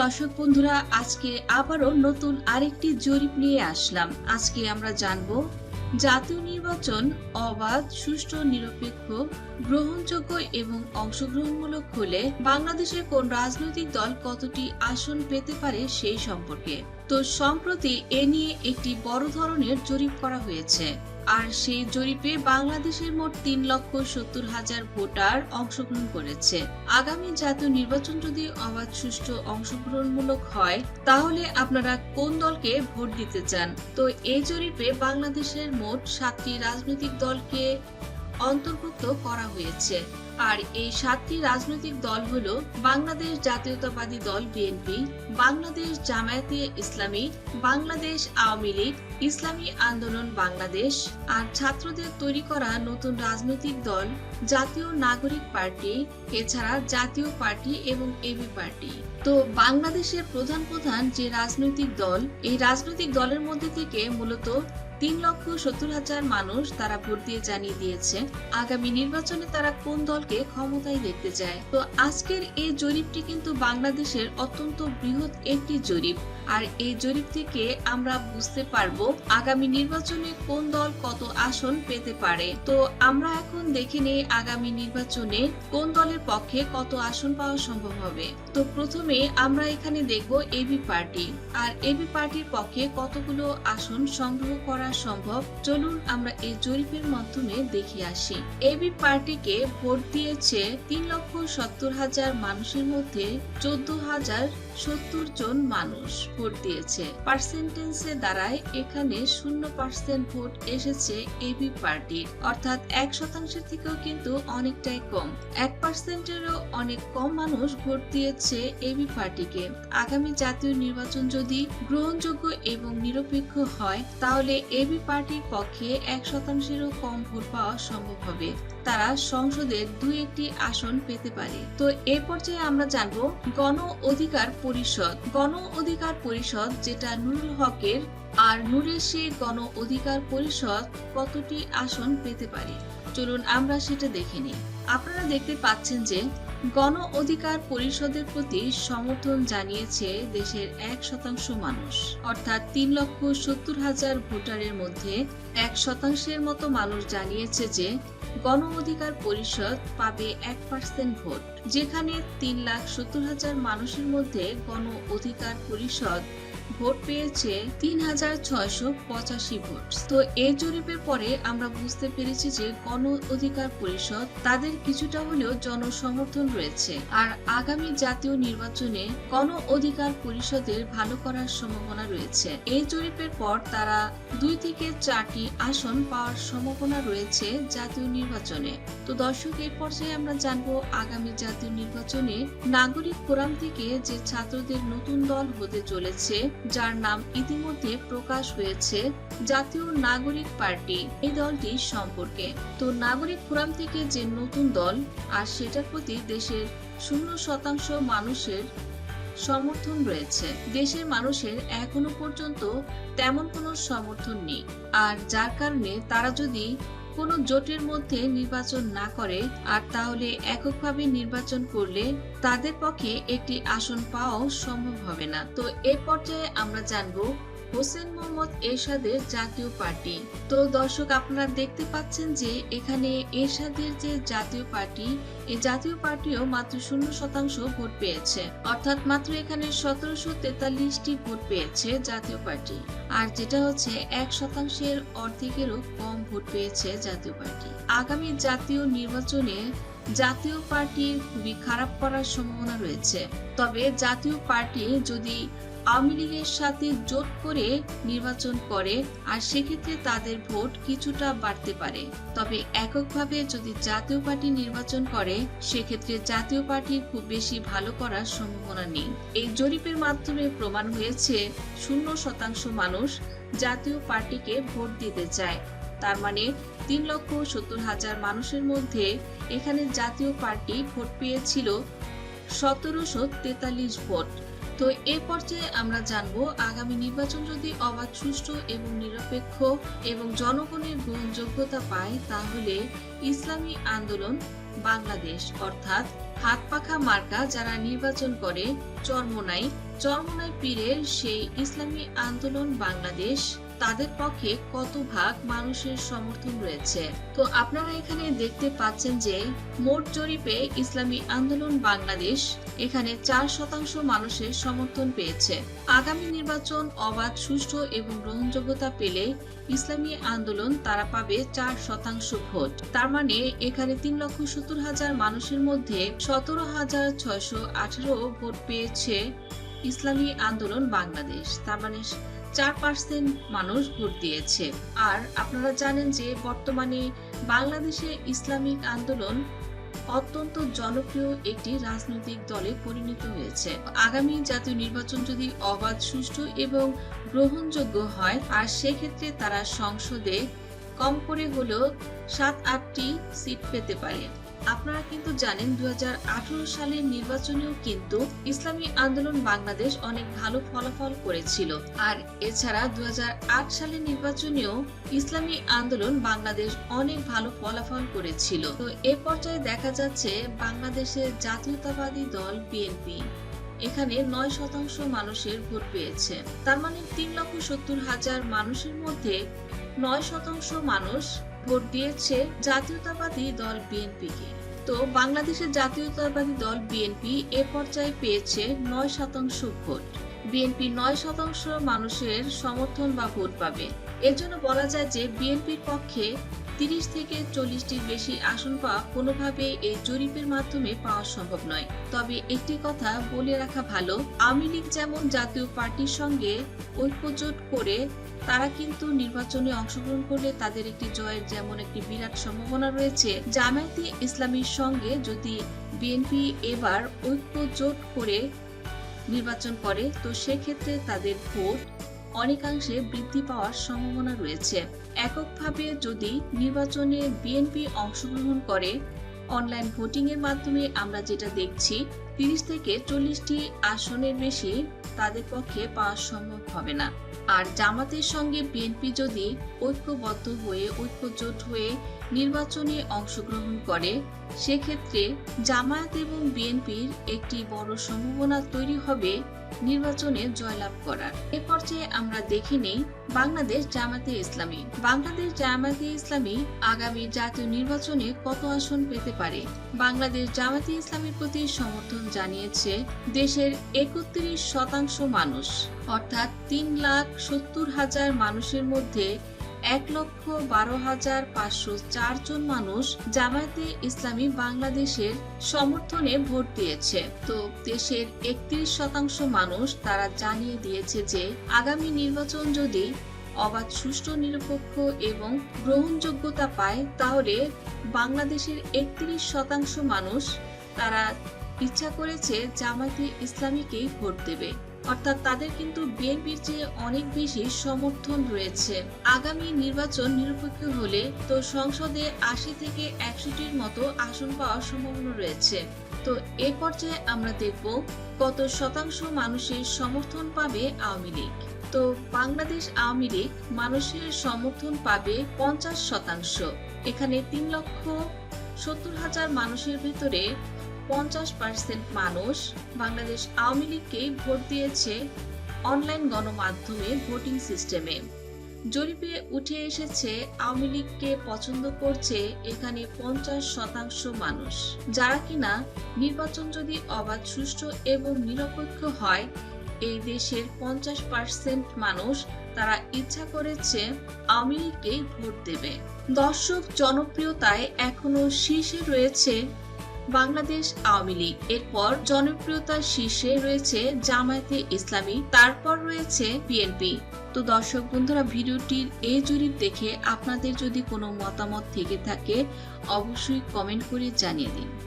দর্শক বন্ধুরা, আজকে আবারও নতুন আরেকটি জরিপ নিয়ে আসলাম। আজকে আমরা জানব, জাতীয় নির্বাচন অবাধ, সুষ্ঠু, নিরপেক্ষ, গ্রহণযোগ্য এবং অংশগ্রহণমূলক হলে বাংলাদেশের কোন রাজনৈতিক দল কতটি আসন পেতে পারে সেই সম্পর্কে। তো সম্প্রতি এ নিয়ে একটি বড় ধরনের জরিপ করা হয়েছে। আর সেই জরিপে বাংলাদেশের মোট তিন লক্ষ সত্তর হাজার ভোটার অংশগ্রহণ করেছে। আগামী জাতীয় নির্বাচন যদি অবাধ, সুষ্ঠু অংশগ্রহণমূলক হয়, তাহলে আপনারা কোন দলকে ভোট দিতে চান? তো এই জরিপে বাংলাদেশের মোট সাতটি রাজনৈতিক দলকে অন্তর্ভুক্ত করা হয়েছে। আর এই সাতটি রাজনৈতিক দল হলো বাংলাদেশ জাতীয়তাবাদী দল বিএনপি, বাংলাদেশ জামায়াতে ইসলামী, বাংলাদেশ আওয়ামী লীগ, ইসলামী আন্দোলন বাংলাদেশ আর ছাত্রদের তৈরি করা নতুন রাজনৈতিক দল জাতীয় নাগরিক পার্টি, এছাড়া জাতীয় পার্টি এবং এবি পার্টি। তো বাংলাদেশের প্রধান প্রধান যে রাজনৈতিক দল, এই রাজনৈতিক দলের মধ্যে থেকে মূলত তিন লক্ষ সত্তর হাজার মানুষ তারা ভোট দিয়ে জানিয়ে দিয়েছে, আগামী নির্বাচনে তারা কোন দলকে ক্ষমতায় দেখতে চায়। তো আজকের এই জরিপটি কিন্তু বাংলাদেশের অত্যন্ত বৃহৎ একটি জরিপ। আর এই জরিপ থেকে আমরা বুঝতে পারব আগামী নির্বাচনে কোন দল কত আসন পেতে পারে। তো আমরা এখন দেখে নেই আগামী নির্বাচনে কোন দলের পক্ষে কত আসন পাওয়া সম্ভব হবে। তো প্রথমে আমরা এখানে দেখব এবি পার্টি। আর এবি পার্টির পক্ষে কতগুলো আসন সংগ্রহ করা সম্ভব, চলুন আমরা এই জরিপের মাধ্যমে দেখে আসি। এবি পার্টিকে ভোট দিয়েছে তিন লক্ষ সত্তর হাজার মানুষের মধ্যে চোদ্দ হাজার সত্তর জন মানুষ ভোট দিয়েছে। পার্সেন্টেন্সে দাঁড়ায় এখানে শূন্য পার্সেন্ট ভোট এসেছে এবি পার্টির অর্থাৎ এক শতাংশের থেকেও কিন্তু অনেকটাই কম। এক পার্সেন্টেরও অনেক কম মানুষ ভোট দিয়েছে এবি পার্টিকে। আগামী জাতীয় নির্বাচন যদি গ্রহণযোগ্য এবং নিরপেক্ষ হয়, তাহলে এবি পার্টির পক্ষে এক শতাংশেরও কম ভোট পাওয়া সম্ভব হবে। তারা সংসদের দুই একটি আসন পেতে পারে। তো এই পর্যায়ে আমরা জানব গণ অধিকার পরিষদ। গণ অধিকার পরিষদ, যেটা নুরুল হকের, আর নূরের সেই গণ অধিকার পরিষদ কতটি আসন পেতে পারে? চলুন আমরা সেটা দেখে নিই। আপনারা দেখতে পাচ্ছেন যে গণ অধিকার পরিষদের প্রতি সমর্থন জানিয়েছে দেশের এক শতাংশ মানুষ। অর্থাৎ তিন লক্ষ সত্তর হাজার ভোটারের মধ্যে এক শতাংশের মতো মানুষ জানিয়েছে যে গণ অধিকার পরিষদ পাবে এক পার্সেন্ট ভোট। যেখানে তিন লাখ সত্তর হাজার মানুষের মধ্যে গণ অধিকার পরিষদ ভোট পেয়েছে তিন হাজার ছয়শো পঁচাশি ভোট। তো এই জরিপের পরে আমরা বুঝতে পেরেছি যে গণ অধিকার পরিষদ তাদের কিছুটা হলেও জনসমর্থন রয়েছে। আর আগামী জাতীয় নির্বাচনে গণ অধিকার পরিষদের ভালো করার সম্ভাবনা রয়েছে। এই জরিপের পর তারা দুই থেকে চারটি আসন পাওয়ার সম্ভাবনা রয়েছে জাতীয় নির্বাচনে। তো দর্শক এই পর্যায়ে আমরা জানব আগামী জাতীয় নির্বাচনে নাগরিক ফোরাম থেকে যে ছাত্রদের নতুন দল হতে চলেছে যার নাম ইতিমধ্যে প্রকাশ হয়েছে জাতীয় নাগরিক পার্টি। এই দলটি সম্পর্কে। তো নাগরিক ফোরাম থেকে যে নতুন দল, আর সেটার প্রতি দেশের শূন্য শতাংশ মানুষের সমর্থন রয়েছে। দেশের মানুষের এখনও পর্যন্ত তেমন কোনো সমর্থন নেই। আর যার কারণে তারা যদি কোনো জোটের মধ্যে নির্বাচন না করে আর তাহলে এককভাবে নির্বাচন করলে তাদের পক্ষে একটি আসন পাওয়াও সম্ভব হবে না। তো এ পর্যায়ে আমরা জানব হোসেন মোহাম্মদ এরশাদের জাতীয় পার্টি। তো দর্শক, আপনারা দেখতে পাচ্ছেন যে এখানে এরশাদের যে জাতীয় পার্টি, এই জাতীয় পার্টিও মাত্র শূন্য শতাংশ ভোট পেয়েছে। অর্থাৎ মাত্র এখানে সতেরোশো তেতাল্লিশটি ভোট পেয়েছে জাতীয় পার্টি। আর যেটা হচ্ছে, এক শতাংশের অর্ধেকেরও কম ভোট পেয়েছে জাতীয় পার্টি। আগামী জাতীয় নির্বাচনে জাতীয় পার্টির খুবই খারাপ করার সম্ভাবনা রয়েছে। তবে জাতীয় পার্টি যদি আওয়ামী লীগের সাথে জোট করে নির্বাচন করে, আর সেক্ষেত্রে তাদের ভোট কিছুটা বাড়তে পারে। তবে এককভাবে যদি জাতীয় পার্টি নির্বাচন করে, সেক্ষেত্রে জাতীয় পার্টির খুব বেশি ভালো করার সম্ভাবনা নেই। এই জরিপের মাধ্যমে প্রমাণ হয়েছে, শূন্য শতাংশ মানুষ জাতীয় পার্টিকে ভোট দিতে চায়। তার মানে তিন লক্ষ সত্তর হাজার মানুষের মধ্যে এখানে জাতীয় পার্টি ভোট পেয়েছিল সতেরোশো তেতাল্লিশ ভোট। তো এ পর্যায়ে আমরা জানব, আগামী নির্বাচন যদি অবাধ, সুষ্ঠু এবং নিরপেক্ষ এবং জনগণের গ্রহণযোগ্যতা পায়, তাহলে ইসলামী আন্দোলন বাংলাদেশ, অর্থাৎ হাত পাখা মার্কা যারা নির্বাচন করে, চর্মনাই, চরমোনাই পীরের সেই ইসলামী আন্দোলন বাংলাদেশ তাদের পক্ষে কত ভাগ মানুষের সমর্থন রয়েছে? তো আপনারা এখানে দেখতে পাচ্ছেন যে মোট জরিপে ইসলামী আন্দোলন বাংলাদেশ এখানে চার শতাংশ মানুষের সমর্থন পেয়েছে। আগামী নির্বাচন অবাধ, সুষ্ঠু এবং গ্রহণযোগ্যতা পেলে ইসলামী আন্দোলন তারা পাবে চার শতাংশ ভোট। তার মানে এখানে তিন লক্ষ সত্তর হাজার মানুষের মধ্যে সতেরো হাজার ছয়শো আঠারো ভোট পেয়েছে ইসলামী আন্দোলন বাংলাদেশ। তার মানে চার পার্সেন্ট মানুষ ভোট দিয়েছে। আর আপনারা জানেন যে বর্তমানে বাংলাদেশে ইসলামিক আন্দোলন অত্যন্ত জনপ্রিয় একটি রাজনৈতিক দলে পরিণত হয়েছে। আগামী জাতীয় নির্বাচন যদি অবাধ, সুষ্ঠু এবং গ্রহণযোগ্য হয়, আর সেক্ষেত্রে তারা সংসদে কম করে হলেও সাত, আটটি সিট পেতে পারে। আপনারা কিন্তু জানেন দু হাজার আঠেরো সালের নির্বাচনেও কিন্তু ইসলামী আন্দোলন বাংলাদেশ অনেক ভালো ফলাফল করেছিল। আর এছাড়া দু সালের নির্বাচনেও ইসলামী আন্দোলন বাংলাদেশ অনেক ভালো ফলাফল করেছিল। তো এ পর্যায়ে দেখা যাচ্ছে বাংলাদেশের জাতীয়তাবাদী দল বিএনপি এখানে নয় শতাংশ মানুষের ভোট পেয়েছে। তার মানে তিন লক্ষ সত্তর হাজার মানুষের মধ্যে নয় শতাংশ মানুষ ভোট দিয়েছে জাতীয়তাবাদী দল বিএনপিকে। তো বাংলাদেশের জাতীয়তাবাদী দল বিএনপি এ পর্যায়ে পেয়েছে নয় শতাংশ ভোট। বিএনপি নয় শতাংশ মানুষের সমর্থন বা ভোট পাবে। এর জন্য বলা যায় যে বিএনপির পক্ষে তিরিশ থেকে চল্লিশটির বেশি আসন পাওয়া কোনোভাবে এই জরিপের মাধ্যমে পাওয়া সম্ভব নয়। তবে একটি কথা বলে রাখা ভালো, আওয়ামী লীগ যেমন জাতীয় পার্টির সঙ্গে ঐক্যজোট করে, তারা কিন্তু নির্বাচনে অংশগ্রহণ করলে তাদের একটি জয়ের যেমন একটি বিরাট সম্ভাবনা রয়েছে। জামায়াতে ইসলামীর সঙ্গে যদি বিএনপি এবার ঐক্য জোট করে নির্বাচন করে, তো সেক্ষেত্রে তাদের ভোট অনেকাংশে বৃদ্ধি পাওয়ার সম্ভাবনা রয়েছে। এককভাবে যদি নির্বাচনে বিএনপি অংশগ্রহণ করে অনলাইন ভোটিং এর মাধ্যমে আমরা যেটা দেখছি, তিরিশ থেকে চল্লিশটি আসনের বেশি তাদের পক্ষে পাওয়া সম্ভব হবে না। আর জামাতের সঙ্গে বিএনপি যদি ঐক্যবদ্ধ হয়ে, ঐক্যজোট হয়ে নির্বাচনে অংশগ্রহণ করে, সেক্ষেত্রে জামায়াত এবং বিএনপির একটি বড় সম্ভাবনা তৈরি হবে নির্বাচনে জয়লাভ করার। এ পর্যায়ে আমরা দেখে নেই বাংলাদেশ জামাতে ইসলামী। বাংলাদেশ জামাতে ইসলামী আগামী জাতীয় নির্বাচনে কত আসন পেতে পারে? বাংলাদেশ জামাতে ইসলামীর প্রতি সমর্থন জানিয়েছে দেশের একত্রিশ শতাংশ মানুষ, অর্থাৎ তিন লাখ সত্তর হাজার মানুষের মধ্যে এক লক্ষ বারো হাজার পাঁচশো চারজন মানুষ জামায়াতে ইসলামী বাংলাদেশের সমর্থনে ভোট দিয়েছে। তো দেশের একত্রিশ শতাংশ মানুষ তারা জানিয়ে দিয়েছে যে, আগামী নির্বাচন যদি অবাধ, সুষ্ঠু, নিরপেক্ষ এবং গ্রহণযোগ্যতা পায়, তাহলে বাংলাদেশের একত্রিশ শতাংশ মানুষ তারা ইচ্ছা করেছে জামায়াতে ইসলামীকেই ভোট দেবে। অর্থাৎ তাদের কিন্তু বিএনপির চেয়ে অনেক বেশি সমর্থন রয়েছে। আগামী নির্বাচন নিরপেক্ষ হলে তো সংসদে আশি থেকে একশোটির মতো আসন পাওয়ার সম্ভাবনা রয়েছে। তো এ পর্যায়ে আমরা দেখব কত শতাংশ মানুষের সমর্থন পাবে আওয়ামী লীগ। তো বাংলাদেশ আওয়ামী লীগ মানুষের সমর্থন পাবে পঞ্চাশ শতাংশ। এখানে তিন লক্ষ সত্তর হাজার মানুষের ভিতরে পঞ্চাশ পার্সেন্ট মানুষ বাংলাদেশ আওয়ামী লীগকে ভোট দিয়েছে অনলাইন গণমাধ্যমে ভোটিং সিস্টেমে। জরিপে উঠে এসেছে, আওয়ামী লীগকে পছন্দ করছে এখানে পঞ্চাশ শতাংশ মানুষ। যারা কিনা নির্বাচন যদি অবাধ, সুষ্ঠু এবং নিরপেক্ষ হয়, এই দেশের পঞ্চাশ পার্সেন্ট মানুষ তারা ইচ্ছা করেছে আওয়ামী লীগকেই ভোট দেবে। দর্শক জনপ্রিয়তায় এখনও শীর্ষে রয়েছে বাংলাদেশ আওয়ামী লীগ। এরপর জনপ্রিয়তার শীর্ষে রয়েছে জামায়াতে ইসলামী, তারপর রয়েছে বিএনপি। তো দর্শক বন্ধুরা ভিডিওটির এই জরিপ দেখে আপনাদের যদি কোনো মতামত থেকে থাকে, অবশ্যই কমেন্ট করে জানিয়ে দিন।